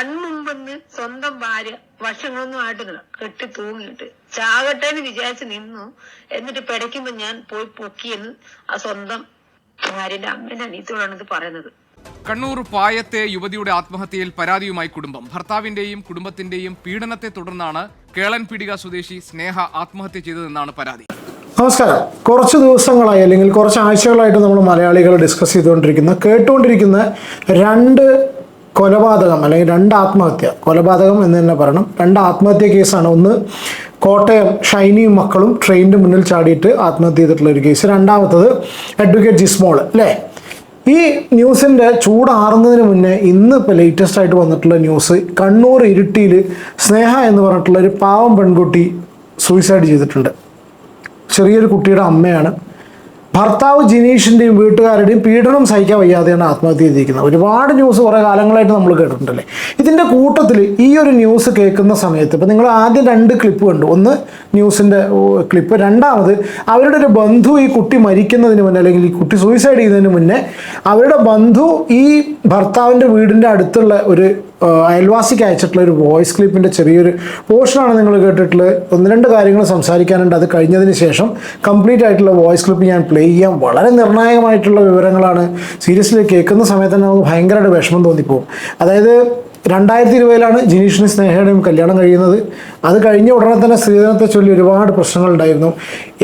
കൺമുമ്പെന്ന് സ്വന്തം ഭാര്യ വർഷങ്ങളൊന്നും ആയിട്ടില്ല കെട്ടി തൂങ്ങിയിട്ട് ചാകട്ടെ എന്ന് വിചാരിച്ച് നിന്നു. എന്നിട്ട് പിടയ്ക്കുമ്പോ ഞാൻ പോയി പൊക്കിയെന്ന് ആ സ്വന്തം ഭാര്യന്റെ അമ്മേന്റെ അനീത്തോടാണ് ഇത് പറയുന്നത്. കണ്ണൂർ പായത്തെ യുവതിയുടെ ആത്മഹത്യയിൽ പരാതിയുമായി കുടുംബം. ഭർത്താവിന്റെയും കുടുംബത്തിന്റെയും പീഡനത്തെ തുടർന്നാണ് കേളൻ പീടിക സ്വദേശി സ്നേഹ ആത്മഹത്യ ചെയ്തതെന്നാണ് പരാതി. നമസ്കാരം. കുറച്ച് ദിവസങ്ങളായി അല്ലെങ്കിൽ കുറച്ച് ആഴ്ചകളായിട്ട് നമ്മൾ മലയാളികൾ ഡിസ്കസ് ചെയ്തുകൊണ്ടിരിക്കുന്ന കേട്ടുകൊണ്ടിരിക്കുന്ന രണ്ട് കൊലപാതകം അല്ലെങ്കിൽ രണ്ട് ആത്മഹത്യ കൊലപാതകം എന്ന് തന്നെ പറയണം. രണ്ട് ആത്മഹത്യ കേസാണ്. ഒന്ന് കോട്ടയം ഷൈനിയും മക്കളും ട്രെയിനിന്റെ മുന്നിൽ ചാടിയിട്ട് ആത്മഹത്യ ചെയ്തിട്ടുള്ള ഒരു കേസ്. രണ്ടാമത്തത് അഡ്വക്കേറ്റ് ജിസ്മോൾ അല്ലേ? ഈ ന്യൂസിന്റെ ചൂടാറുന്നതിന് മുന്നേ ഇന്ന് ഇപ്പോൾ ലേറ്റസ്റ്റ് ആയിട്ട് വന്നിട്ടുള്ള ന്യൂസ് കണ്ണൂർ ഇരുട്ടിയിൽ സ്നേഹ എന്ന് പറഞ്ഞിട്ടുള്ള ഒരു പാവം പെൺകുട്ടി സൂയിസൈഡ് ചെയ്തിട്ടുണ്ട്. ചെറിയൊരു കുട്ടിയുടെ അമ്മയാണ്. ഭർത്താവ് ജിനീഷിന്റെയും വീട്ടുകാരുടെയും പീഡനം സഹിക്കാൻ വയ്യാതെയാണ് ആത്മഹത്യ ചെയ്തിരിക്കുന്നത്. ഒരുപാട് ന്യൂസ് കുറേ കാലങ്ങളായിട്ട് നമ്മൾ കേട്ടിട്ടുണ്ടല്ലേ? ഇതിന്റെ കൂട്ടത്തിൽ ഈ ഒരു ന്യൂസ് കേൾക്കുന്ന സമയത്ത് ഇപ്പം നിങ്ങൾ ആദ്യം രണ്ട് ക്ലിപ്പ് കണ്ടു. ഒന്ന് ന്യൂസിന്റെ ക്ലിപ്പ് രണ്ടാമത് അവരുടെ ഒരു ബന്ധു ഈ കുട്ടി മരിക്കുന്നതിന് മുന്നേ അല്ലെങ്കിൽ ഈ കുട്ടി സൂയിസൈഡ് ചെയ്യുന്നതിന് മുന്നേ അവരുടെ ബന്ധു ഈ ഭർത്താവിന്റെ വീടിന്റെ അടുത്തുള്ള ഒരു അയൽവാസിക്ക് അയച്ചിട്ടുള്ള ഒരു വോയിസ് ക്ലിപ്പിന്റെ ചെറിയൊരു പോർഷനാണ് നിങ്ങൾ കേട്ടിട്ടുള്ളത് ഒന്ന് രണ്ട് കാര്യങ്ങൾ സംസാരിക്കാനുണ്ട്. അത് കഴിഞ്ഞതിന് ശേഷം കംപ്ലീറ്റ് ആയിട്ടുള്ള വോയിസ് ക്ലിപ്പ് ഞാൻ പ്ലേ ചെയ്യാം. വളരെ നിർണായകമായിട്ടുള്ള വിവരങ്ങളാണ് സീരിയസ്ലി കേൾക്കുന്ന സമയത്ത് തന്നെ നമുക്ക് ഭയങ്കരമായിട്ട് വിഷമം തോന്നിപ്പോകും അതായത് രണ്ടായിരത്തി ഇരുപതിലാണ് ജിനീഷിനും സ്നേഹയുടെയും കല്യാണം കഴിയുന്നത്. അത് കഴിഞ്ഞ ഉടനെ തന്നെ സ്ത്രീധനത്തെ ചൊല്ലി ഒരുപാട് പ്രശ്നങ്ങളുണ്ടായിരുന്നു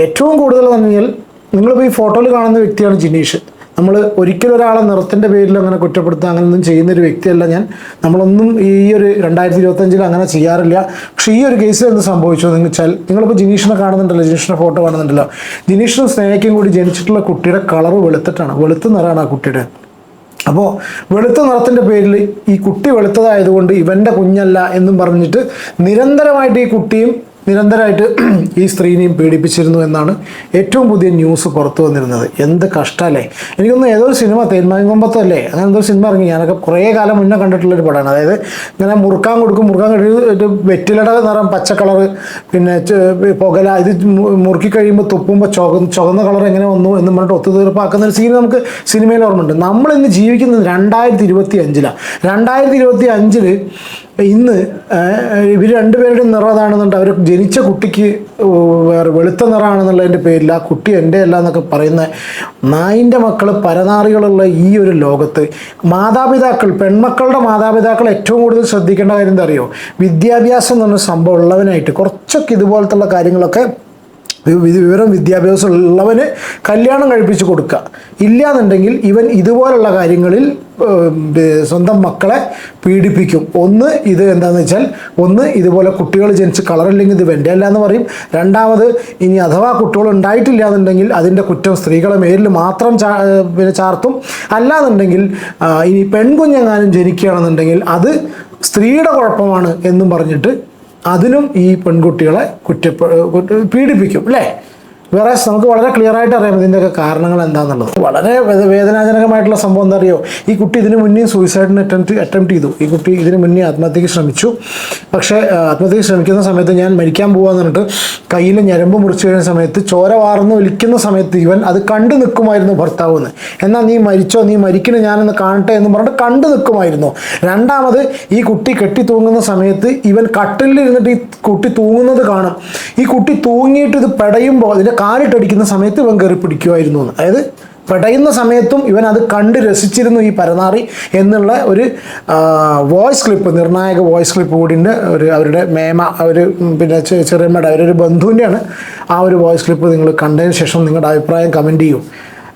ഏറ്റവും കൂടുതൽ എന്ന് പറഞ്ഞാൽ നിങ്ങളിപ്പോൾ ഈ ഫോട്ടോയിൽ കാണുന്ന വ്യക്തിയാണ് ജിനീഷ്. നമ്മൾ ഒരിക്കലും ഒരാളെ നിറത്തിന്റെ പേരിൽ അങ്ങനെ കുറ്റപ്പെടുത്തുക അങ്ങനെയൊന്നും ചെയ്യുന്ന ഒരു വ്യക്തിയല്ല ഞാൻ. നമ്മളൊന്നും ഈ ഒരു രണ്ടായിരത്തി ഇരുപത്തഞ്ചിൽ അങ്ങനെ ചെയ്യാറില്ല. പക്ഷേ ഈ ഒരു കേസിൽ എന്ത് സംഭവിച്ചു എന്ന് വെച്ചാൽ നിങ്ങളിപ്പോൾ ജിനീഷിനെ കാണുന്നുണ്ടല്ലോ ജിനീഷിന്റെ ഫോട്ടോ കാണുന്നുണ്ടല്ലോ. ജിനീഷിനും സ്നേഹയ്ക്കും കൂടി ജനിച്ചിട്ടുള്ള കുട്ടിയുടെ കളർ വെളുത്തിട്ടാണ് വെളുത്ത നിറമാണ് ആ കുട്ടിയുടെ. അപ്പോൾ വെളുത്ത നിറത്തിന്റെ പേരിൽ ഈ കുട്ടി വെളുത്തതായതുകൊണ്ട് ഇവന്റെ കുഞ്ഞല്ല എന്നും പറഞ്ഞിട്ട് നിരന്തരമായിട്ട് ഈ കുട്ടിയും നിരന്തരമായിട്ട് ഈ സ്ത്രീനെയും പീഡിപ്പിച്ചിരുന്നു എന്നാണ് ഏറ്റവും പുതിയ ന്യൂസ് പുറത്തു വന്നിരുന്നത്. എന്ത് കഷ്ടമല്ലേ എനിക്കൊന്ന് ഏതോ ഒരു സിനിമ തേന്മാങ്കൊമ്പത്തോ അല്ലേ അങ്ങനെ എന്തോ സിനിമ ഇറങ്ങി. ഞാനൊക്കെ കുറേ കാലം മുന്നേ കണ്ടിട്ടുള്ളൊരു പടമാണ്. അതായത് ഇങ്ങനെ മുറുക്കാൻ കൊടുക്കും മുറുക്കാൻ കഴിയും വെറ്റിലട നിറം പച്ച കളറ് പിന്നെ പുകല ഇത് മുറുക്കി കഴിയുമ്പോൾ തുപ്പുമ്പോൾ ചുവ ചുവന്ന കളർ എങ്ങനെ വന്നു എന്ന് പറഞ്ഞിട്ട് ഒത്തുതീർപ്പാക്കുന്ന ഒരു സീൻ നമുക്ക് സിനിമയിൽ ഓർമ്മയുണ്ട്. നമ്മൾ ഇന്ന് ജീവിക്കുന്നത് രണ്ടായിരത്തി ഇരുപത്തി അഞ്ചിലാണ് രണ്ടായിരത്തി ഇരുപത്തി അഞ്ചിൽ ഇന്ന് ഇവർ രണ്ടുപേരുടെയും നിറം അതാണെന്നുണ്ട്. അവർ ജനിച്ച കുട്ടിക്ക് വേറെ വെളുത്ത നിറമാണെന്നുള്ളതിന്റെ പേരിൽ ആ കുട്ടി എന്റെ അല്ല എന്നൊക്കെ പറയുന്ന നായിന്റെ മക്കൾ പരനാറികളുള്ള ഈ ഒരു ലോകത്ത് മാതാപിതാക്കൾ പെൺമക്കളുടെ മാതാപിതാക്കൾ ഏറ്റവും കൂടുതൽ ശ്രദ്ധിക്കേണ്ട കാര്യം എന്താ അറിയോ? വിദ്യാഭ്യാസം എന്ന് പറഞ്ഞ സംഭവം ഉള്ളവനായിട്ട് കുറച്ചൊക്കെ ഇതുപോലത്തുള്ള കാര്യങ്ങളൊക്കെ വിവരം വിദ്യാഭ്യാസം ഉള്ളവന് കല്യാണം കഴിപ്പിച്ച് കൊടുക്കുക. ഇല്ലാന്നുണ്ടെങ്കിൽ ഇവൻ ഇതുപോലുള്ള കാര്യങ്ങളിൽ സ്വന്തം മക്കളെ പീഡിപ്പിക്കും. ഒന്ന് ഇത് എന്താണെന്ന് വെച്ചാൽ ഒന്ന് ഇതുപോലെ കുട്ടികൾ ജനിച്ച് കളറില്ലെങ്കിൽ ഇത് വെന്റെ അല്ല എന്ന് പറയും രണ്ടാമത് ഇനി അഥവാ കുട്ടികൾ ഉണ്ടായിട്ടില്ല എന്നുണ്ടെങ്കിൽ അതിന്റെ കുറ്റം സ്ത്രീകളെ മേലിൽ മാത്രം ചാ പിന്നെ ചാർത്തും. അല്ലാന്നുണ്ടെങ്കിൽ ഇനി പെൺകുഞ്ഞെങ്ങാനും ജനിക്കുകയാണെന്നുണ്ടെങ്കിൽ അത് സ്ത്രീയുടെ കുഴപ്പമാണ് എന്നും പറഞ്ഞിട്ട് അതിനും ഈ പെൺകുട്ടികളെ കുറ്റപ്പെ കുറ്റ- പീഡിപ്പിക്കും അല്ലേ? വേറെ നമുക്ക് വളരെ ക്ലിയർ ആയിട്ട് അറിയാം ഇതിന്റെയൊക്കെ കാരണങ്ങൾ എന്താണെന്നുള്ളത് വളരെ വേദ- വേദനാജനകമായിട്ടുള്ള സംഭവം എന്താ അറിയോ? ഈ കുട്ടി ഇതിനു മുന്നേ സൂയിസൈഡിന് അറ്റംപ്റ്റ് അറ്റംപ്റ്റ് ചെയ്തു. ഈ കുട്ടി ഇതിനു മുന്നേ ആത്മഹത്യക്ക് ശ്രമിച്ചു. പക്ഷേ ആത്മഹത്യക്ക് ശ്രമിക്കുന്ന സമയത്ത് ഞാൻ മരിക്കാൻ പോകാന്ന് പറഞ്ഞിട്ട് കയ്യിൽ ഞരമ്പ് മുറിച്ചു കഴിയുന്ന സമയത്ത് ചോര വാർന്ന് വിളിക്കുന്ന സമയത്ത് ഇവൻ അത് കണ്ടു നിൽക്കുമായിരുന്നു ഭർത്താവ് എന്ന് എന്നാൽ നീ മരിച്ചോ? നീ മരിക്കണ ഞാനൊന്ന് കാണട്ടെ എന്ന് പറഞ്ഞിട്ട് കണ്ടു നിൽക്കുമായിരുന്നു. രണ്ടാമത് ഈ കുട്ടി കെട്ടി തൂങ്ങുന്ന സമയത്ത് ഇവൻ കട്ടിലിരുന്നിട്ട് ഈ കുട്ടി തൂങ്ങുന്നത് കാണും. ഈ കുട്ടി തൂങ്ങിയിട്ട് ഇത് പെടയുമ്പോൾ അതിന്റെ കാലിട്ടടിക്കുന്ന സമയത്ത് ഇവൻ കയറി പിടിക്കുമായിരുന്നു എന്ന്. അതായത് പെടയുന്ന സമയത്തും ഇവൻ അത് കണ്ട് രസിച്ചിരുന്നു ഈ പരനാറി എന്നുള്ള ഒരു വോയിസ് ക്ലിപ്പ് നിർണായക വോയിസ് ക്ലിപ്പ് കൂടിന്റെ ഒരു അവരുടെ മേമ അവർ പിന്നെ ചെറിയമ്മയുടെ അവരൊരു ബന്ധുവിന്റെയാണ് ആ ഒരു വോയിസ് ക്ലിപ്പ് നിങ്ങൾ കണ്ടതിന് ശേഷം നിങ്ങളുടെ അഭിപ്രായം കമന്റ് ചെയ്യൂ.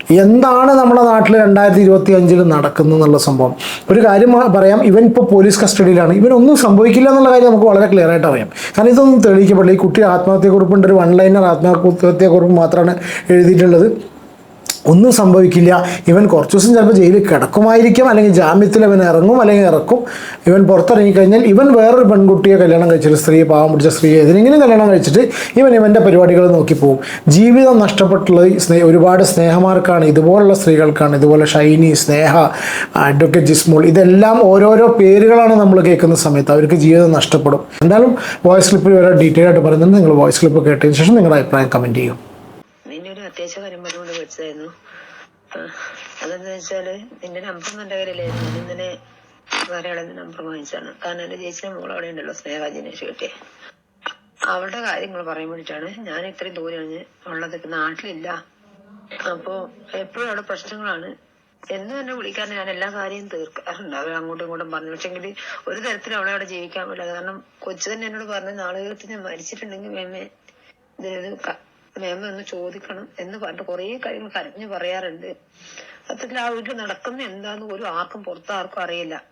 എന്താണ് നമ്മുടെ നാട്ടിൽ രണ്ടായിരത്തി ഇരുപത്തി അഞ്ചിൽ നടക്കുന്നത് എന്നുള്ള സംഭവം? ഒരു കാര്യം പറയാം ഇവൻ ഇപ്പോൾ പോലീസ് കസ്റ്റഡിയിലാണ്. ഇവനൊന്നും സംഭവിക്കില്ല എന്നുള്ള കാര്യം നമുക്ക് വളരെ ക്ലിയർ ആയിട്ട് അറിയാം. കാരണം ഇതൊന്നും തെളിയിക്കപ്പെടില്ല. ഈ കുട്ടി ആത്മഹത്യക്കുറിപ്പുണ്ട് ഒരു വൺ ലൈനർ ആത്മഹത്യക്കുറിപ്പ് മാത്രമാണ് എഴുതിയിട്ടുള്ളത്. ഒന്നും സംഭവിക്കില്ല. ഇവൻ കുറച്ച് ദിവസം ചിലപ്പോൾ ജയിലിൽ കിടക്കുമായിരിക്കും അല്ലെങ്കിൽ ജാമ്യത്തിൽ അവൻ ഇറങ്ങും അല്ലെങ്കിൽ ഇറക്കും. ഇവൻ പുറത്തിറങ്ങി കഴിഞ്ഞാൽ ഇവൻ വേറൊരു പെൺകുട്ടിയെ കല്യാണം കഴിച്ചിട്ട് സ്ത്രീയെ പാവം പിടിച്ച സ്ത്രീയെ ഏതിനെങ്കിലും കല്യാണം കഴിച്ചിട്ട് ഇവൻ ഇവന്റെ പരിപാടികൾ നോക്കി പോകും ജീവിതം നഷ്ടപ്പെട്ടുള്ള സ്നേഹ ഒരുപാട് സ്നേഹമാർക്കാണ് ഇതുപോലുള്ള സ്ത്രീകൾക്കാണ് ഇതുപോലെ ഷൈനി സ്നേഹ അഡ്വക്കേറ്റ് ജിസ്മോൾ ഇതെല്ലാം ഓരോരോ പേരുകളാണ് നമ്മൾ കേൾക്കുന്ന സമയത്ത് അവർക്ക് ജീവിതം നഷ്ടപ്പെടും. എന്തായാലും വോയിസ് ക്ലിപ്പിൽ വരെ ഡീറ്റെയിൽ ആയിട്ട് പറയുന്നത് നിങ്ങൾ വോയിസ് ക്ലിപ്പ് കേട്ടതിന് ശേഷം നിങ്ങളുടെ അഭിപ്രായം കമന്റ് ചെയ്യും. അത്യാവശ്യ കാര്യം പറഞ്ഞുകൊണ്ട് വിളിച്ചതായിരുന്നു. അതെന്താ വെച്ചാൽ നിന്റെ നമ്പർ ഒന്നും കയ്യിലായിരുന്നു ഇന്നലെ വേറെ മലയാളം നമ്പർ വാങ്ങിച്ചാണ് കാരണം എന്റെ ചേച്ചിയുടെ മോൾ അവിടെ ഉണ്ടല്ലോ സ്നേഹ ജിനേഷ് കിട്ടിയെ അവളുടെ കാര്യങ്ങൾ പറയാൻ വേണ്ടിയിട്ടാണ് ഞാൻ ഇത്രയും ദൂരെയാണ് ഉള്ളത്. നാട്ടിലില്ല. അപ്പോ എപ്പോഴും അവിടെ പ്രശ്നങ്ങളാണ്. എന്ന് തന്നെ വിളിക്കാൻ ഞാൻ എല്ലാ കാര്യവും തീർക്കാറുണ്ട്. അവർ അങ്ങോട്ടും ഇങ്ങോട്ടും പറഞ്ഞു. പക്ഷെങ്കിൽ ഒരു തരത്തിലും അവളെ അവിടെ ജീവിക്കാൻ പറ്റില്ല. കാരണം കൊച്ചു തന്നെ എന്നോട് പറഞ്ഞു നാളെ ഞാൻ മരിച്ചിട്ടുണ്ടെങ്കിൽ മേമേ ക- മേമ ഒന്ന് ചോദിക്കണം എന്ന് പറഞ്ഞിട്ട് കുറേ കാര്യങ്ങൾ കരഞ്ഞു പറയാറുണ്ട്. സത്യത്തിൽ ആ വീട്ടിൽ നടക്കുന്ന എന്താന്ന് പോലും ആർക്കും പുറത്താർക്കും അറിയില്ല.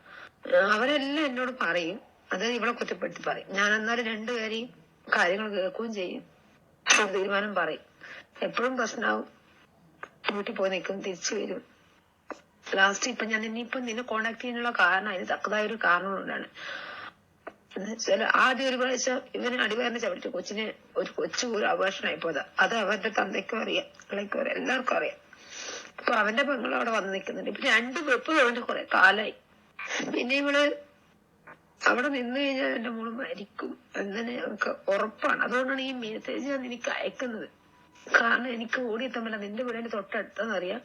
അവരെല്ലാം എന്നോട് പറയും. അത് ഇവളെ കുറ്റപ്പെടുത്തി പറയും. ഞാൻ എന്നാലും രണ്ടുപേരെയും കാര്യങ്ങൾ കേൾക്കുകയും ചെയ്യും. തീരുമാനം പറയും. എപ്പോഴും പ്രശ്നമാവും. വീട്ടിൽ പോയി നിൽക്കും തിരിച്ചു വരും. ലാസ്റ്റ് ഇപ്പൊ ഞാൻ ഇനിയിപ്പൊ നിന്നെ കോണ്ടാക്ട് ചെയ്യാനുള്ള കാരണം അതിന് തക്കതായ ഒരു കാരണം കൊണ്ടാണ് എന്നുവെച്ചാൽ ആദ്യം ഒരു പ്രാവശ്യം ഇവന് അടിവാരനെ ചവിട്ടി കൊച്ചിന് ഒരു കൊച്ചു ഒരു അപകർഷണമായി പോതാ അത് അവന്റെ തന്തയ്ക്കും അറിയാം പിള്ളേക്കും അറിയാം എല്ലാവർക്കും അറിയാം. അപ്പൊ അവന്റെ പെങ്ങൾ അവിടെ വന്ന് നിൽക്കുന്നുണ്ട് ഇപ്പൊ രണ്ട് വെപ്പ് അവന്റെ കുറെ കാലായി. പിന്നെ ഇവൾ അവിടെ നിന്ന് കഴിഞ്ഞാൽ എന്റെ മോൾ മരിക്കും എന്നതിന് അവർക്ക് ഉറപ്പാണ്. അതുകൊണ്ടാണ് ഈ മെസ്സേജ് ഞാൻ എനിക്ക് അയക്കുന്നത്. കാരണം എനിക്ക് ഓടിയെത്തുമ്പോൾ നിന്റെ വീടിന്റെ തൊട്ടടുത്തെന്നറിയാം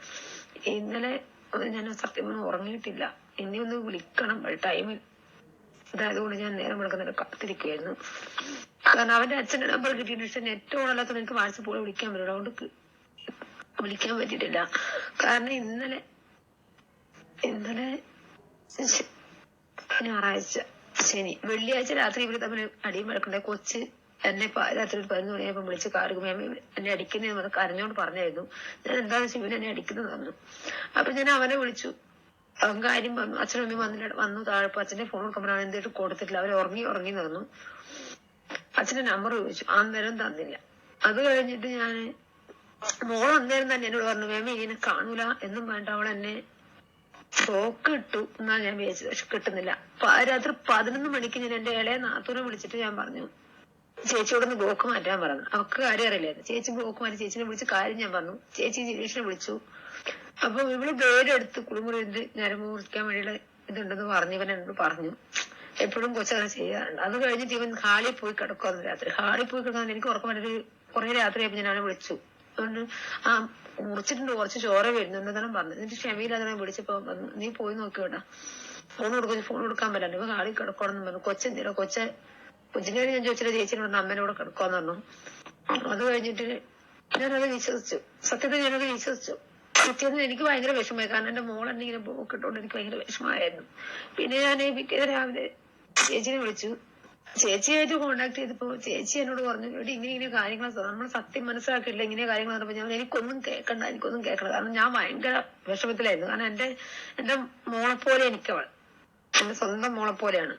ഇന്നലെ ഞാൻ സത്യം പറഞ്ഞാൽ ഉറങ്ങിയിട്ടില്ല. എന്നെ ഒന്ന് വിളിക്കണം. ടൈമിൽ അതായതുകൊണ്ട് ഞാൻ നേരം വിളിക്കുന്നില്ല കാത്തിരിക്കുകയായിരുന്നു. കാരണം അവന്റെ അച്ഛന്റെ നമ്പർ കിട്ടിയിട്ട് പക്ഷെ നെറ്റ് ഓണല്ലാത്ത എനിക്ക് വാട്സപ്പ് വിളിക്കാൻ പറ്റില്ല. അതുകൊണ്ട് വിളിക്കാൻ പറ്റിയിട്ടില്ല. കാരണം ഇന്നലെ ഇന്നലെ ഞായറാഴ്ച ശനി വെള്ളിയാഴ്ച രാത്രി ഇവർ തമ്മിൽ അടിയും വഴക്കുണ്ടായി. കൊച്ച് എന്നെ രാത്രി ഒരു പതിനൊന്ന് മണിയായപ്പോ വിളിച്ച് കാറും എന്നെ അടിക്കുന്നതെന്ന് കരഞ്ഞോണ്ട് പറഞ്ഞായിരുന്നു. ഞാൻ എന്താണെന്ന് വെച്ചാൽ ഇവൻ എന്നെ അടിക്കുന്നത് പറഞ്ഞു അപ്പൊ ഞാൻ അവനെ വിളിച്ചു. അവൻ കാര്യം വന്നു അച്ഛനും അമ്മയും വന്നിട്ട് വന്നു താഴെ അച്ഛന്റെ ഫോൺ കൊടുക്കുമ്പോഴാണ് എന്തിട്ട് കൊടുത്തിട്ടില്ല. അവർ ഉറങ്ങി ഉറങ്ങി നടന്നു. അച്ഛന്റെ നമ്പർ ചോദിച്ചു. അന്നേരം തന്നില്ല. അത് കഴിഞ്ഞിട്ട് ഞാൻ മോൾ അന്നേരം തന്നെ എന്നോട് പറഞ്ഞു മേമ ഇങ്ങനെ കാണൂല. എന്നും വേണ്ട. അവൾ എന്നെ ഷോക്ക് ഇട്ടു എന്നാ ഞാൻ വിചാരിച്ചത്. പക്ഷെ കിട്ടുന്നില്ല. രാത്രി പതിനൊന്ന് മണിക്ക് ഞാൻ എന്റെ ഇളയ നാത്തൂനെ വിളിച്ചിട്ട് ഞാൻ പറഞ്ഞു ചേച്ചിയോടൊന്ന് ബ്ലോക്ക് മാറ്റാൻ പറഞ്ഞു. അവക്ക് കാര്യം അറിയില്ലായിരുന്നു. ചേച്ചി ബ്ലോക്ക് മാറ്റി ചേച്ചിനെ വിളിച്ച് കാര്യം ഞാൻ പറഞ്ഞു. ചേച്ചി ജിനീഷിനെ വിളിച്ചു. അപ്പൊ ഇവൾ പേരെടുത്ത് കുളിമുറിന്റെ ഞരമ്പ് മുറിക്കാൻ വേണ്ടിയുള്ള ഇതുണ്ടെന്ന് പറഞ്ഞു ഇവൻ എന്നോട് പറഞ്ഞു. എപ്പോഴും കൊച്ചങ്ങനെ ചെയ്യാറുണ്ട്. അത് കഴിഞ്ഞിട്ട് ഇവൻ ഹാളിൽ പോയി കിടക്കുവാന്ന് രാത്രി. ഹാളിൽ പോയി കിടക്കാൻ എനിക്ക് ഉറക്കം വന്നിട്ട് കുറെ രാത്രിയായപ്പോ ഞാൻ അവനെ വിളിച്ചു. അതുകൊണ്ട് ആ മുറിച്ചിട്ടുണ്ട് കുറച്ച് ചോര വരുന്നുണ്ട് എന്നതാണ് പറഞ്ഞത് എന്നിട്ട് ക്ഷമയില്ലാതെ വിളിച്ചപ്പോ നീ പോയി നോക്കി വിടാ ഫോൺ കൊടുക്കും ഫോൺ കൊടുക്കാൻ പറ്റില്ല. ഇവ ഹാളിൽ കിടക്കണമെന്ന് പറഞ്ഞു. കൊച്ചെന്തിനാ കൊച്ചെ കൊച്ചിനെ ഞാൻ ചോദിച്ചില്ല. ചേച്ചിനോട് അമ്മേനോട് കിടക്കുവാന്ന് പറഞ്ഞു. അത് കഴിഞ്ഞിട്ട് ഞാനത് വിശ്വസിച്ചു. സത്യത്തിൽ ഞാനത് വിശ്വസിച്ചു. പിറ്റേന്ന് എനിക്ക് ഭയങ്കര വിഷമമായി. കാരണം എന്റെ മോൾ എന്നെ ഇങ്ങനെ ബ്ലോക്ക് ഇട്ടോണ്ട് എനിക്ക് ഭയങ്കര വിഷമമായിരുന്നു. പിന്നെ ഞാൻ പിറ്റേന്ന് രാവിലെ ചേച്ചിനെ വിളിച്ചു. ചേച്ചിയായിട്ട് കോണ്ടാക്ട് ചെയ്തപ്പോ ചേച്ചി എന്നോട് പറഞ്ഞു എടി ഇങ്ങനെ ഇങ്ങനെ കാര്യങ്ങൾ നമ്മൾ സത്യം മനസ്സിലാക്കിയില്ല ഇങ്ങനെ കാര്യങ്ങൾ പറഞ്ഞപ്പോ ഞാൻ എനിക്കൊന്നും കേൾക്കണ്ട എനിക്കൊന്നും കേൾക്കണ്ട കാരണം ഞാൻ ഭയങ്കര വിഷമത്തിലായിരുന്നു. കാരണം എന്റെ എന്റെ മോളെപ്പോലെ പോലെ എനിക്കവൾ. എന്റെ സ്വന്തം മോളെപ്പോലെയാണ്.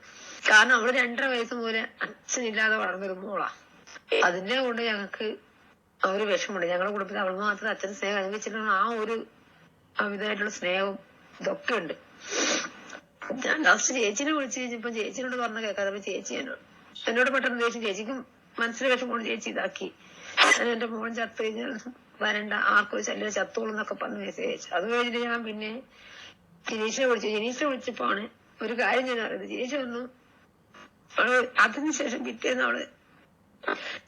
കാരണം അവൾ രണ്ടര വയസ്സ് പോലെ അച്ഛനില്ലാതെ വളർന്നൊരു മോളാ. അതിനെ കൊണ്ട് ഞങ്ങൾക്ക് ഒരു വിഷമമുണ്ട്. ഞങ്ങളുടെ കുടുംബത്തിൽ അവൾ മാത്രം അച്ഛൻ സ്നേഹം. അനുഭവിച്ചിട്ടുള്ള ആ ഒരു അമിതമായിട്ടുള്ള സ്നേഹവും ഇതൊക്കെ ഉണ്ട്. ഞാൻ ലാസ്റ്റ് ചേച്ചിനെ വിളിച്ചു കഴിഞ്ഞപ്പോ ചേച്ചിനോട് പറഞ്ഞ കേൾക്കാതെ ചേച്ചി എന്നോട് എന്നോട് പെട്ടെന്ന് ദേഷ്യം ചേച്ചിക്കും മനസ്സിൽ വിഷമം ചേച്ചി ഇതാക്കി. ഞാൻ എന്റെ മോൻ ചത്തു കഴിഞ്ഞാൽ വരണ്ട. ആർക്കും ശല്യം ചത്തോളും എന്നൊക്കെ പറഞ്ഞ് മെസ്സേജ് അയച്ചു അത് കഴിഞ്ഞിട്ട് ഞാൻ പിന്നെ ജിനീഷിനെ വിളിച്ചു. ജിനീഷിനെ വിളിച്ചപ്പോ ആണ് ഒരു കാര്യം ഞാൻ അറിയുന്നത്. ജിനീഷ് വന്നു. അവൾ അതിനുശേഷം പിറ്റേന്ന് അവൾ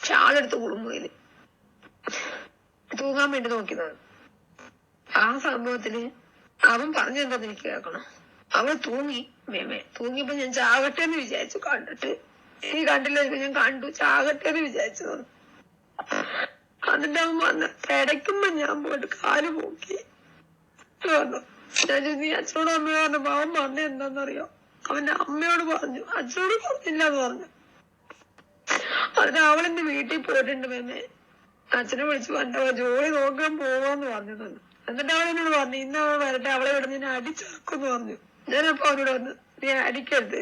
ഷാളെടുത്ത് കുടുംബയിൽ തൂങ്ങാൻ വേണ്ടി നോക്കിയതാണ്. ആ സംഭവത്തിൽ അവൻ പറഞ്ഞെന്താന്ന് എനിക്ക് കേൾക്കണം. അവൾ തൂങ്ങി മേമേ തൂങ്ങിയപ്പോ ഞാൻ ചാകട്ടെ എന്ന് വിചാരിച്ചു. കണ്ടിട്ട് ഈ കണ്ടില്ല ഞാൻ കണ്ടു. ചാകട്ടെ എന്ന് വിചാരിച്ചു. അതിന്റെ അവൻ വന്ന് കിടക്കുമ്പോ ഞാൻ പോയിട്ട് കാൽ പോക്കി വന്നു. ഞാൻ നീ അച്ഛനോട് അമ്മയോട് പറഞ്ഞപ്പോ അവൻ പറഞ്ഞ എന്താന്നറിയോ അവന്റെ അമ്മയോട് പറഞ്ഞു. അച്ഛനോട് പറഞ്ഞില്ല എന്ന് പറഞ്ഞു അതിന് അവളെന്റെ വീട്ടിൽ പോയിട്ടുണ്ട് മേമേ അച്ഛനെ വിളിച്ച് പറഞ്ഞു ജോലി നോക്കാൻ പോവാന്ന് പറഞ്ഞു തന്നു എന്നിട്ട് അവൾ എന്നോട് പറഞ്ഞു ഇന്ന് അവൾ വരട്ടെ അവളെ ഇവിടെ ഞാൻ അടിച്ചാക്കുന്ന് പറഞ്ഞു. ഞാനപ്പോ അവനോട് പറഞ്ഞു നീ അടിക്കരുത്.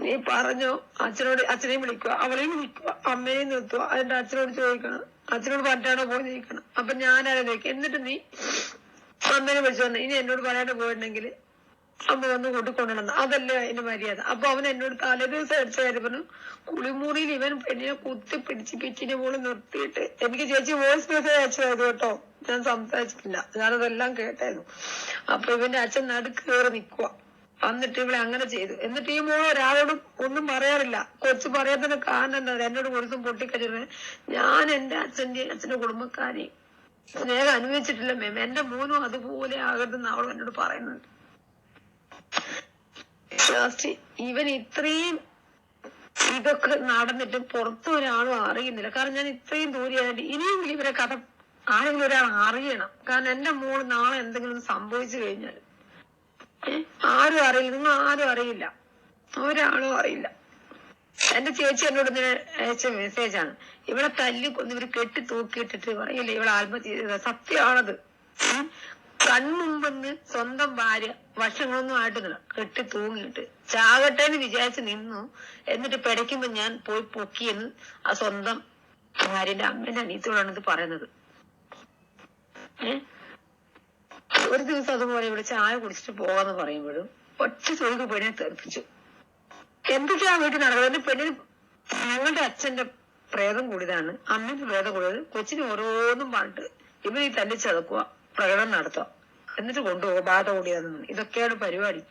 നീ പറഞ്ഞോ അച്ഛനോട് അച്ഛനെയും വിളിക്കുക അവളെയും വിളിക്കുക അമ്മയെയും നിർത്തുക. അതിന്റെ അച്ഛനോട് ചോദിക്കണം. അച്ഛനോട് പറഞ്ഞാണോ പോയി ചോദിക്കണം അപ്പൊ ഞാനാരെ നോക്കി എന്നിട്ട് നീ അമ്മേനെ വിളിച്ചു പറഞ്ഞു ഇനി എന്നോട് പറയാണ്ട് പോയിട്ടുണ്ടെങ്കിൽ അമ്മ വന്ന് കൂട്ടിക്കൊണ്ടുവന്നു അതല്ലേ അതിന്റെ മര്യാദ. അപ്പൊ അവൻ എന്നോട് തലേ ദിവസം അടിച്ച കാര്യം പറഞ്ഞു കുളിമുറിയിൽ ഇവൻ പെണ്ണിനെ കുത്തി പിടിച്ച് പിറ്റിനെ പോലും നിർത്തിയിട്ട് എനിക്ക് ചേച്ചി വോയിസ് മെസ്സേജ് അയച്ചതായത് കേട്ടോ. ഞാൻ സംസാരിച്ചിട്ടില്ല. ഞാനതെല്ലാം കേട്ടായിരുന്നു. അപ്പൊ ഇവന്റെ അച്ഛൻ നടുക്കേറി നിക്കുക എന്നിട്ട് ഇവളെ അങ്ങനെ ചെയ്തു. എന്നിട്ട് ഈ മോൾ ഒരാളോടും ഒന്നും പറയാറില്ല. കൊച്ചു പറയാത്തതിന് കാരണം എന്താ എന്നോട് കൊടുത്തും പൊട്ടിക്കഴിഞ്ഞത് ഞാൻ എന്റെ അച്ഛന്റെയും അച്ഛന്റെ കുടുംബക്കാരെയും സ്നേഹം അനുഭവിച്ചിട്ടില്ല മേം എന്റെ മോനും അതുപോലെ ആകരുതെന്ന് അവൾ എന്നോട് പറയുന്നുണ്ട്. ലാസ്റ്റ് ഇവൻ ഇത്രയും ഇതൊക്കെ നടന്നിട്ട് പുറത്തു ഒരാളും അറിയുന്നില്ല. കാരണം ഞാൻ ഇത്രയും ദൂരെയായിട്ട് ഇനിയെങ്കിലും ഇവരെ കഥ ആരെങ്കിലും ഒരാൾ അറിയണം. കാരണം എന്റെ മോൾ നാളെ എന്തെങ്കിലും സംഭവിച്ചു കഴിഞ്ഞാൽ ആരും അറിയില്ല. നിങ്ങൾ ആരും അറിയില്ല. ഒരാളും അറിയില്ല. എന്റെ ചേച്ചി എന്നോട് ഇങ്ങനെ അയച്ച മെസ്സേജാണ് ഇവിടെ തല്ലി കൊന്ന് ഇവർ കെട്ടി തൂക്കിയിട്ടിട്ട് പറയില്ല ഇവിടെ ആത്മഹത്യ സത്യമാണത്. കൺമുമ്പെന്ന് സ്വന്തം ഭാര്യ വശങ്ങളൊന്നും ആയിട്ടില്ല കെട്ടി തൂങ്ങിയിട്ട്. ചാകട്ടെ എന്ന് വിചാരിച്ച് നിന്നു. എന്നിട്ട് പിടയ്ക്കുമ്പോ ഞാൻ പോയി പൊക്കിയെന്ന് ആ സ്വന്തം ഭാര്യന്റെ അമ്മേന്റെ അനിയത്തോടാണ് ഇത് പറയുന്നത്. ഒരു ദിവസം അതുപോലെ ഇവിടെ ചായ കുടിച്ചിട്ട് പോവാന്ന് പറയുമ്പോഴും ഒറ്റ തൊഴിൽ പെണ്ണിനെ തെറിപ്പിച്ചു. എന്തൊക്കെയാ വീട്ടിൽ നടക്കുന്നത്? പെണ്ണിന് ഞങ്ങളുടെ അച്ഛന്റെ പ്രേതം കൂടിയതാണ്. അമ്മയുടെ പ്രേതം കൂടിയത് കൊച്ചിന് ഓരോന്നും പറഞ്ഞിട്ട് ഇവർ ഈ തല്ലി ചതക്കുക പ്രകടനം നടത്തുക എന്നിട്ട് കൊണ്ടുപോകും ബാധ ഇതൊക്കെയാണ് പരിപാടി.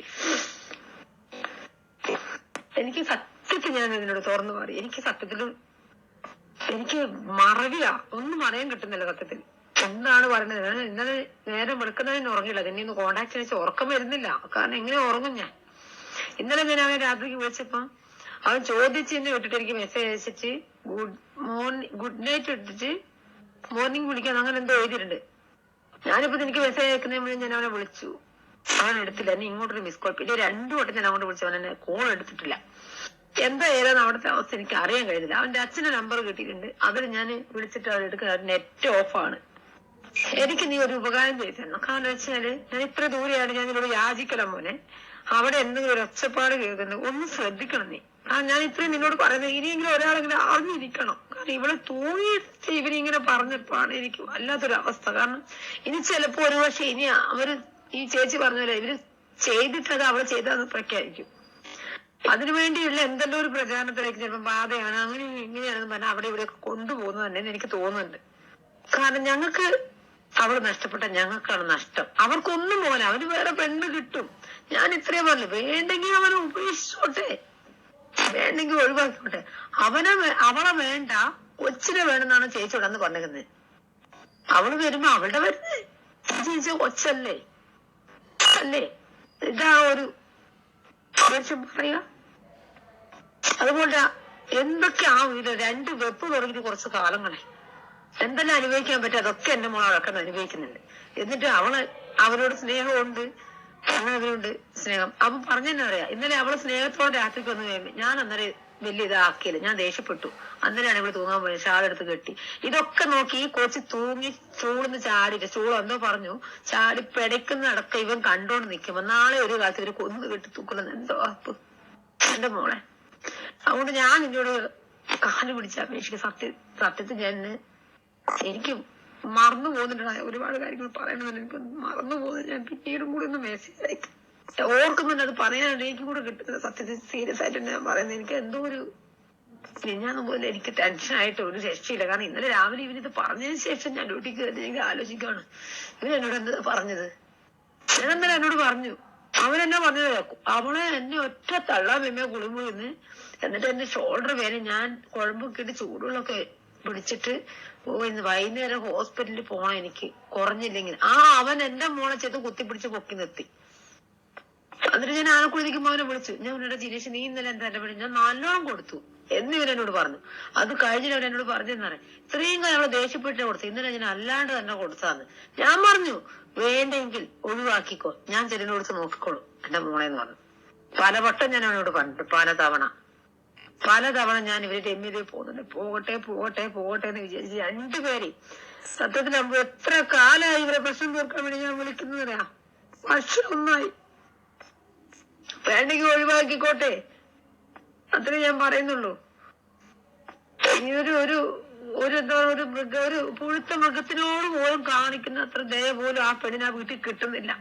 എനിക്ക് സത്യത്തിൽ ഞാൻ ഇതിനോട് തുറന്നു മാറി. എനിക്ക് സത്യത്തിൽ എനിക്ക് മറവിയാ. ഒന്നും അറിയാൻ കിട്ടുന്നില്ല സത്യത്തിൽ. എന്താണ് പറയുന്നത്? ഞാൻ ഇന്നലെ നേരം വെളുക്കുന്നതിന് ഉറങ്ങില്ല എന്നെ ഒന്ന് കോണ്ടാക്ട് വെച്ച് ഉറക്കം വരുന്നില്ല. കാരണം എങ്ങനെ ഉറങ്ങും ഞാൻ? ഇന്നലെ ഞാൻ അവനെ രാത്രിക്ക് വിളിച്ചപ്പോ അവൻ ചോദിച്ച് എന്നെ വിട്ടിട്ട് എനിക്ക് മെസ്സേജ് അയച്ചിട്ട് ഗുഡ് മോർണിംഗ് ഗുഡ് നൈറ്റ് ഇട്ടിട്ട് മോർണിംഗ് വിളിക്കാൻ അങ്ങനെ എന്തോ എഴുതിയിട്ടുണ്ട്. ഞാനിപ്പോ എനിക്ക് മെസ്സേജ് അയക്കുന്നതിന് ഞാൻ അവനെ വിളിച്ചു. അവൻ എടുത്തില്ല. എന്നെ ഇങ്ങോട്ടൊരു മിസ് കോൾ പിന്നെ രണ്ടു വട്ടം ഞാൻ അങ്ങോട്ട് വിളിച്ചു. അവൻ എന്നെ കോൾ എടുത്തിട്ടില്ല. എന്താ ഏതാണ് അവിടുത്തെ അവസ്ഥ എനിക്ക് അറിയാൻ കഴിഞ്ഞില്ല അവന്റെ അച്ഛന്റെ നമ്പർ കിട്ടിയിട്ടുണ്ട്. അതിൽ ഞാൻ വിളിച്ചിട്ട് അവൻ എടുക്കുന്ന നെറ്റ് ഓഫാണ് എനിക്ക് നീ ഒരു ഉപകാരം ചെയ്തു തരണം. കാരണം വെച്ചാൽ ഞാൻ ഇത്ര ദൂരെയാണ് ഞാൻ നിന്നോട് യാചിക്കണം മോനെ. അവിടെ എന്തെങ്കിലും ഒരു ഒച്ചപ്പാട് കേൾക്കുന്നു ഒന്ന് ശ്രദ്ധിക്കണം നീ. ആ ഞാൻ ഇത്രയും നിന്നോട് പറയുന്നത് ഇനിയെങ്കിലും ഒരാളെങ്കിലും അറിഞ്ഞിരിക്കണം. കാരണം ഇവളെ തൂങ്ങിയിട്ട് ഇവരിങ്ങനെ പറഞ്ഞപ്പോഴാണ് എനിക്ക് വല്ലാത്തൊരു അവസ്ഥ കാരണം ഇനി ചിലപ്പോ ഒരു പക്ഷെ ഇനി അവർ ഈ ചേച്ചി പറഞ്ഞല്ലേ ഇവർ ചെയ്തിട്ടത് അവൾ ചെയ്താന്ന് പ്രഖ്യാപിക്കും. അതിനുവേണ്ടിയുള്ള എന്തെല്ലോ ഒരു പ്രചാരണത്തിലേക്ക് ചിലപ്പോൾ ബാധയാണ്. അങ്ങനെ ഇങ്ങനെയാണെന്ന് പറഞ്ഞാൽ അവിടെ ഇവിടെയൊക്കെ കൊണ്ടുപോകുന്നത് തന്നെ എനിക്ക് തോന്നുന്നുണ്ട്. കാരണം ഞങ്ങൾക്ക് അവൾ നഷ്ടപ്പെട്ട ഞങ്ങൾക്കാണ് നഷ്ടം. അവർക്കൊന്നും പോലെ അവർ വേറെ പെണ്ണ് കിട്ടും. ഞാൻ ഇത്രയും പറഞ്ഞു വേണ്ടെങ്കിൽ അവനെ ഉപേക്ഷിച്ചോട്ടെ. വേണ്ടെങ്കിൽ ഒഴിവാക്കിക്കോട്ടെ. അവനെ അവളെ വേണ്ട കൊച്ചിനെ വേണമെന്നാണ് ചേച്ചി അന്ന് പറഞ്ഞിരുന്നത് അവൾ വരുമ്പോ അവളുടെ വരുന്നത്. ചേച്ചി കൊച്ചല്ലേ? അല്ലേ? ഇതാ ഒരു പറയാ അതുപോലെ എന്തൊക്കെ ആ വീട് രണ്ട് വെപ്പ് തുടങ്ങിയിട്ട് കുറച്ച് കാലങ്ങളെ. എന്തെല്ലാം അനുഭവിക്കാൻ പറ്റും? അതൊക്കെ എന്റെ മോൾ അടക്കം അനുഭവിക്കുന്നുണ്ട്. എന്നിട്ട് അവൾ അവരോട് സ്നേഹമുണ്ട്. അവരോട് സ്നേഹം. അപ്പൊ പറഞ്ഞെന്നെ പറയാ ഇന്നലെ അവളെ സ്നേഹത്തോടെ രാത്രിക്ക് വന്ന് കഴിയുമ്പോ ഞാൻ അന്നേരം വലിയ ഇതാക്കിയില്ല ഞാൻ ദേഷ്യപ്പെട്ടു. അന്നേരമാണ് ഇവൾ തൂങ്ങാൻ പോയത് ഷാളെടുത്ത് കെട്ടി. ഇതൊക്കെ നോക്കി ഈ കൊച്ചി തൂങ്ങി ചൂളിന്ന് ചാടിയിട്ട് ചൂൾ എന്തോ പറഞ്ഞു ചാടി പിടയ്ക്കുന്ന അടക്കം ഇവൻ കണ്ടോണ്ട് നിൽക്കുമ്പോ നാളെ ഒരു കാലത്ത് ഇവർ കൊന്നു കെട്ടി തൂക്കണം എന്തോ അപ്പ്. എന്റെ മോളെ. അതുകൊണ്ട് ഞാൻ നിന്നോട് കാൽ പിടിച്ച അപേക്ഷിക്കും. സത്യ സത്യത്തിൽ ഞാൻ എനിക്ക് മറന്നു പോകുന്നുണ്ട്. ഒരുപാട് കാര്യങ്ങൾ പറയണമെന്ന് എനിക്ക് മറന്നു പോകുന്നത് ഞാൻ പിന്നീടും കൂടി ഒന്ന് മെസ്സേജ് അയക്കും. ഓർക്കുന്നുണ്ട് അത് പറയാനാണ് എനിക്ക് കൂടെ കിട്ടുന്നത്. സത്യത്തിൽ സീരിയസ് ആയിട്ട് ഞാൻ പറയുന്നത്. എനിക്ക് എന്തോ ഒരു ഞാൻ പോലെ എനിക്ക് ടെൻഷൻ ആയിട്ട് ഒരു രക്ഷയില്ല. കാരണം ഇന്നലെ രാവിലെ ഇവനിത് പറഞ്ഞതിന് ശേഷം ഞാൻ ഡ്യൂട്ടിക്ക് കയറി ആലോചിക്കുകയാണ് ഇവൻ എന്നോട് എന്താ പറഞ്ഞത്? ഞാൻ എന്നാലും എന്നോട് പറഞ്ഞു. അവൻ എന്നെ പറഞ്ഞത് അവളെ എന്നെ ഒറ്റ തള്ളാൻ വെമ്മ കുളിമുന്ന് എന്നിട്ട് എന്റെ ഷോൾഡർ വേനെ ഞാൻ കുഴമ്പൊക്കെ ഇട്ട് ചൂടുള്ളൊക്കെ പിടിച്ചിട്ട് ഇന്ന് വൈകുന്നേരം ഹോസ്പിറ്റലിൽ പോണം എനിക്ക്. കുറഞ്ഞില്ലെങ്കിൽ. ആ അവൻ എന്റെ മോളെ ചെത്ത് കുത്തിപ്പിടിച്ച് പൊക്കി നിർത്തി. എന്നിട്ട് ഞാൻ ആലക്കുഴ മോനെ വിളിച്ചു. ഞാൻ ഉന്നോട് ജിനേഷ് നീ ഇന്നലെ എന്താ എന്നെ വിളിച്ചു ഞാൻ നല്ലോണം കൊടുത്തു. എന്ന് ഇവൻ എന്നോട് പറഞ്ഞു. അത് കഴിഞ്ഞിട്ട് അവർ എന്നോട് പറഞ്ഞെന്ന് പറയാം ഇത്രയും കാലം അവളെ ദേഷ്യപ്പെട്ട് കൊടുത്തു ഇന്നലെ ഞാൻ അല്ലാണ്ട് തന്നെ കൊടുത്തതാന്ന് ഞാൻ പറഞ്ഞു വേണ്ടെങ്കിൽ ഒഴിവാക്കിക്കോ. ഞാൻ ചെല്ലിനോട് നോക്കിക്കോളൂ എന്റെ മോളെ എന്ന് പറഞ്ഞു. പലവട്ടം ഞാൻ അവനോട് പറഞ്ഞു പല തവണ പലതവണ ഞാൻ എൽ എ പോകുന്നുണ്ട്. പോകട്ടെ പോകട്ടെ പോകട്ടെ എന്ന് വിചാരിച്ച് രണ്ടുപേരെ സത്യത്തിൽ നമ്മൾ എത്ര കാലമായി ഇവരെ പ്രശ്നം തീർക്കാൻ വേണ്ടി ഞാൻ വിളിക്കുന്നതിനാ വർഷം ഒന്നായി വേണ്ടെങ്കിൽ ഒഴിവാക്കിക്കോട്ടെ. അത്രേ ഞാൻ പറയുന്നുള്ളൂ. ഈ ഒരു ഒരു ഒരു എന്താ ഒരു മൃഗ ഒരു പുഴുത്ത മൃഗത്തിനോട് പോലും കാണിക്കുന്ന അത്ര ദയ പോലും ആ പെണ്ണിന് ആ വീട്ടിൽ കിട്ടുന്നില്ല.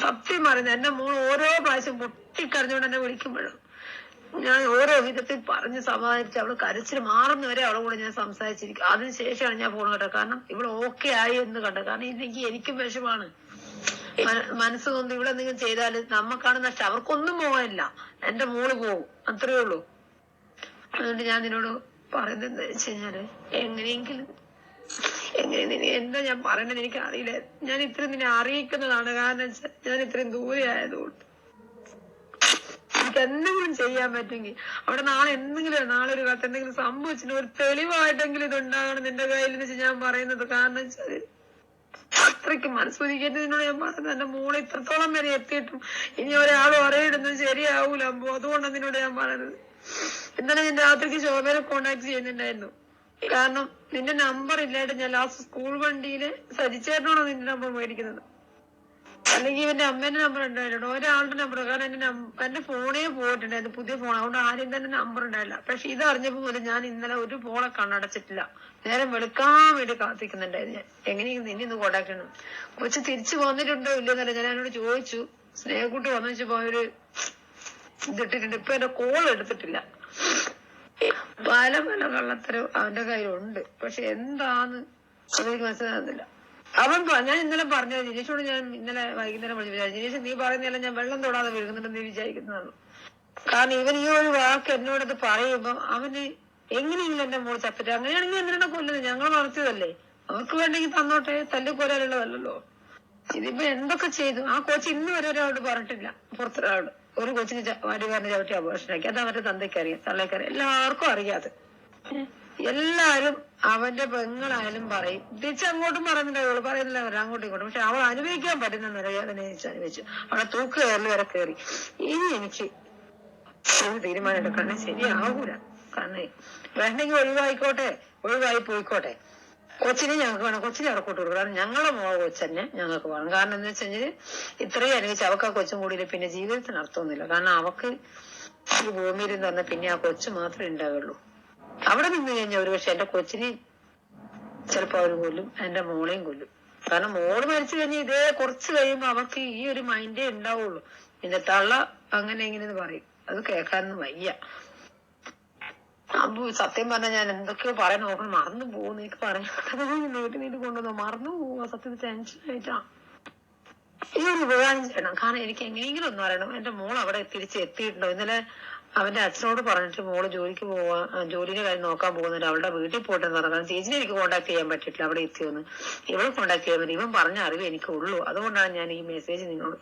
സത്യം പറയുന്നത് എന്റെ മോൾ ഓരോ പ്രാവശ്യം പൊട്ടിക്കറിഞ്ഞുകൊണ്ട് എന്നെ വിളിക്കുമ്പോഴും ഞാൻ ഓരോ വിധത്തിൽ പറഞ്ഞ് സമാധാനിച്ച് അവൾ കരച്ചിൽ മാറുന്നവരെ അവളെ കൂടെ ഞാൻ സംസാരിച്ചിരിക്കും. അതിനുശേഷമാണ് ഞാൻ ഫോൺ കേട്ടത് കാരണം ഇവിടെ ഓക്കെ ആയി എന്ന് കണ്ടത്. കാരണം ഇല്ലെങ്കിൽ എനിക്കും വിഷമാണ്. മന- മനസ്സ് കൊണ്ട് ഇവിടെ എന്തെങ്കിലും ചെയ്താൽ നമുക്കാണ് നഷ്ടം. അവർക്കൊന്നും പോകാനില്ല. എന്റെ മോൾ പോകും അത്രേ ഉള്ളൂ. അതുകൊണ്ട് ഞാൻ നിന്നോട് പറയുന്നത് എന്താ വെച്ച് കഴിഞ്ഞാൽ എങ്ങനെയെങ്കിലും എങ്ങനെ എന്താ ഞാൻ പറയണത് എനിക്ക് അറിയില്ല ഞാൻ ഇത്രയും നിന്നെ അറിയിക്കുന്നതാണ്. കാരണം ഞാൻ ഇത്രയും ദൂരെ ആയതുകൊണ്ട് എനിക്ക് എന്തെങ്കിലും ചെയ്യാൻ പറ്റുമെങ്കിൽ അവിടെ നാളെ എന്തെങ്കിലും നാളെ ഒരു കാലത്ത് എന്തെങ്കിലും സംഭവിച്ചു ഒരു തെളിവായിട്ടെങ്കിലും ഇത് ഉണ്ടാകണം നിന്റെ കയ്യിൽ വെച്ച് ഞാൻ പറയുന്നത് കാരണം വെച്ചാൽ അത്രയ്ക്ക് മനസ്സൂരിക്കേണ്ടതിനോട് ഞാൻ പറഞ്ഞത്. എന്റെ മോളെ ഇത്രത്തോളം വരെ എത്തിയിട്ടും ഇനി ഒരാൾ പറയിടുന്നത് ശരിയാവൂല അമ്പോ. അതുകൊണ്ടാണ് നിന്നോട് ഞാൻ പറയുന്നത് ഇന്നലെ ഞാൻ രാത്രിക്ക് ശോഭനെ കോണ്ടാക്ട് ചെയ്യുന്നുണ്ടായിരുന്നു. കാരണം നിന്റെ നമ്പർ ഇല്ലായിട്ട് ഞാൻ ലാസ്റ്റ് സ്കൂൾ വണ്ടിയിൽ സജിച്ചേട്ടനോടാണ് നിന്റെ നമ്പർ മേടിക്കുന്നത്. അല്ലെങ്കിൽ ഇവന്റെ അമ്മേന്റെ നമ്പർ ഉണ്ടായിരുന്നു ഒരാളുടെ നമ്പർ കാരണം എന്റെ എന്റെ ഫോണേ പോയിട്ടുണ്ടായിരുന്നു പുതിയ ഫോൺ അതുകൊണ്ട് ആരും തന്നെ നമ്പർ ഉണ്ടായില്ല. പക്ഷെ ഇത് അറിഞ്ഞപ്പോ മുതൽ ഞാൻ ഇന്നലെ ഒരു ഫോളെ കണ്ണടച്ചിട്ടില്ല. നേരം വെളുക്കാൻ വേണ്ടി കാത്തിക്കുന്നുണ്ടായിരുന്നു ഞാൻ. എങ്ങനെയെങ്കിലും നിന്നെ ഒന്ന് കോണ്ടാക്ട് കൊച്ചു തിരിച്ചു വന്നിട്ടുണ്ടോ ഇല്ലെന്നല്ല ഞാൻ എന്നോട് ചോദിച്ചു. സ്നേഹക്കൂട്ട് വന്നു വെച്ചപ്പോ അവർ ഇതിട്ടിട്ടുണ്ട്. ഇപ്പൊ എന്റെ കോൾ എടുത്തിട്ടില്ല. പല പല കള്ളത്തരം അവന്റെ കയ്യിലുണ്ട്. പക്ഷെ എന്താന്ന് അതെനിക്ക് മനസ്സിലാകുന്നില്ല. അവൻ ഞാൻ ഇന്നലെ പറഞ്ഞു ജിനീഷോട് ഞാൻ ഇന്നലെ വൈകുന്നേരം വിളിച്ചു വിചാരിച്ചു ജിനീഷ് നീ പറയുന്നതല്ല ഞാൻ വെള്ളം തൊടാതെ വിഴുകുന്നുണ്ടെന്ന് നീ വിചാരിക്കുന്നതാണ് കാരണം ഇവൻ ഈ ഒരു വാക്ക് എന്നോടത് പറയുമ്പോ അവന് എങ്ങനെയെങ്കിലും എന്റെ മോൾ ചപ്പറ്റ അങ്ങനെയാണെങ്കിൽ എന്തിനാ കൊല്ലുന്നത് ഞങ്ങൾ വളർത്തിയതല്ലേ. അവർക്ക് വേണ്ടെങ്കിൽ തന്നോട്ടെ തല്ലിക്കൊല്ലാനുള്ളതല്ലല്ലോ ഇതിപ്പോ എന്തൊക്കെ ചെയ്തു? ആ കോച്ച് ഇന്ന് വരെ ഒരാളോട് പറഞ്ഞിട്ടില്ല. പുറത്തൊരാളോട്. ഒരു കൊച്ചിന് വാരുകാരനെ ചവിട്ടി അപകർഷനാക്കി അത് അവരുടെ തന്തയ്ക്ക് അറിയാം തള്ളയ്ക്കറിയാം. എല്ലാവർക്കും അറിയാതെ എല്ലാരും അവന്റെ പെങ്ങളായാലും പറയും. തിരിച്ച് അങ്ങോട്ടും പറയുന്നില്ല അവൾ പറയുന്നില്ല അവർ അങ്ങോട്ടും ഇങ്ങോട്ടും. പക്ഷെ അവൾ അനുഭവിക്കാൻ പറ്റുന്ന എനിക്ക് അനുഭവിച്ചു. അവളെ തൂക്ക് കയറി വരെ കയറി ഇനി എനിക്ക് തീരുമാനം എടുക്കണേ ശരിയാവൂല. കാരണം വേണ്ടെങ്കിൽ ഒഴിവായിക്കോട്ടെ ഒഴിവായി പോയിക്കോട്ടെ. കൊച്ചിനെ ഞങ്ങൾക്ക് വേണം. കൊച്ചിനെ ഇറക്കോട്ട് കൊടുക്കും കാരണം ഞങ്ങളെ മോ കൊച്ചന്നെ ഞങ്ങൾക്ക് വേണം. കാരണം എന്താ വെച്ചാൽ ഇത്രയും അനുഭവിച്ച് അവക്ക് ആ കൊച്ചും കൂടി പിന്നെ ജീവിതത്തിന് അർത്ഥമൊന്നുമില്ല കാരണം അവക്ക് ഈ ഭൂമിയിൽ നിന്ന് പിന്നെ ആ കൊച്ചു മാത്രമേ ഉണ്ടാവുള്ളൂ. അവിടെ നിന്ന് കഴിഞ്ഞാൽ ഒരു പക്ഷെ എന്റെ കൊച്ചിനെ ചിലപ്പോ അവർ കൊല്ലും എന്റെ മോളെയും കൊല്ലും. കാരണം മോൾ മരിച്ചു കഴിഞ്ഞാൽ ഇതേ കുറച്ച് കഴിയുമ്പോ അവർക്ക് ഈ ഒരു മൈൻഡേ ഉണ്ടാവുള്ളൂ. പിന്നെ തള്ള അങ്ങനെ ഇങ്ങനെ പറയും. അത് കേൾക്കാനൊന്നും വയ്യ. അപ്പൊ സത്യം പറഞ്ഞ ഞാൻ എന്തൊക്കെയോ പറയാൻ നോക്കണം. മറന്നു പോകുന്നു എനിക്ക് പറയാൻ. നീട്ടി നീട്ടി കൊണ്ടുവന്നു. മറന്നു പോവാ സത്യത്തിൽ ടെൻഷനായിട്ടാ ഈ ഒരു ഉപകാരം ചെയ്യണം. കാരണം എനിക്ക് എങ്ങനെയെങ്കിലും ഒന്നും അറിയണം. എന്റെ മോൾ അവിടെ തിരിച്ച് എത്തിയിട്ടുണ്ടോ? ഇന്നലെ അവന്റെ അച്ഛനോട് പറഞ്ഞിട്ട് മോൾ ജോലിക്ക് പോവാ ജോലിയുടെ കാര്യം നോക്കാൻ പോകുന്നുണ്ട് അവളുടെ വീട്ടിൽ പോട്ടെന്ന് പറഞ്ഞു കാരണം ചേച്ചിനെ എനിക്ക് കോണ്ടാക്ട് ചെയ്യാൻ പറ്റിയിട്ടില്ല. അവിടെ എത്തിയൊന്ന്. ഇവളെ കോണ്ടാക്ട് ചെയ്യാൻ പറ്റും ഇവൻ പറഞ്ഞ അറിവ് എനിക്ക് ഉള്ളൂ അതുകൊണ്ടാണ് ഞാൻ ഈ മെസ്സേജ് നിങ്ങളോട്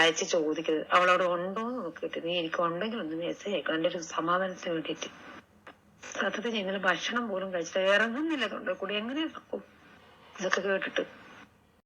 അയച്ച് ചോദിക്കുന്നത്. അവളവിടെ ഉണ്ടോ എന്ന് നോക്കിയിട്ട്. നീ എനിക്ക് ഉണ്ടെങ്കിൽ ഒന്ന് മെസ്സേജ് അയക്കാം. എന്റെ ഒരു സമാധാനത്തിന് വേണ്ടിയിട്ട്. സത്യത്തിൽ ഇന്നലെ ഭക്ഷണം പോലും കഴിച്ചിട്ട് ഇറങ്ങുന്നില്ല തൊണ്ടേ കൂടി. എങ്ങനെ ഇതൊക്കെ കേട്ടിട്ട്.